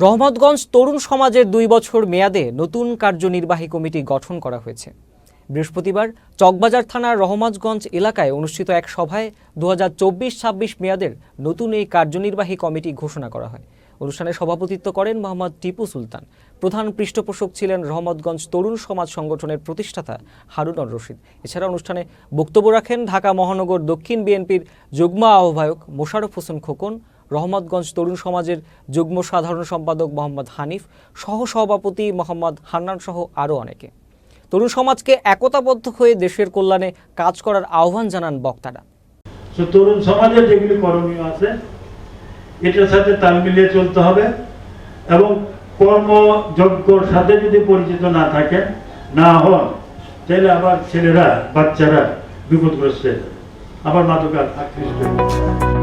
রহমতগঞ্জ তরুণ সমাজের দুই বছর মেয়াদে নতুন কার্যনির্বাহী কমিটি গঠন করা হয়েছে। বৃহস্পতিবার চকবাজার থানার রহমতগঞ্জ এলাকায় অনুষ্ঠিত এক সভায় দু হাজার মেয়াদের নতুন এই কার্যনির্বাহী কমিটি ঘোষণা করা হয়। অনুষ্ঠানে সভাপতিত্ব করেন মোহাম্মদ টিপু সুলতান। প্রধান পৃষ্ঠপোষক ছিলেন রহমতগঞ্জ তরুণ সমাজ সংগঠনের প্রতিষ্ঠাতা হারুনর রশিদ। এছাড়া অনুষ্ঠানে বক্তব্য রাখেন ঢাকা মহানগর দক্ষিণ বিএনপির যুগ্ম আহ্বায়ক মোশারফ হোসেন খোকন রহমতগঞ্জ তরুণ সমাজের যুগ্ম সাধারণ সম্পাদক মোহাম্মদ হানিফ সহ সভাপতি মোহাম্মদ হান্নান সহ আরও অনেকে তরুণ সমাজকে একতাবদ্ধ হয়ে দেশের কল্যাণে কাজ করার আহ্বান জানান বক্তারা তরুণ সমাজের যেগুলি করণীয় আছে, এটার সাথে তাল মিলিয়ে চলতে হবে এবং কর্মযজ্ঞর সাথে যদি পরিচিত না থাকে, না হন, তাহলে আবার ছেলেরা, বাচ্চারা বিপদগ্রস্ত হয়ে যাবে। আবার মাদক আকৃষ্ট হয়ে।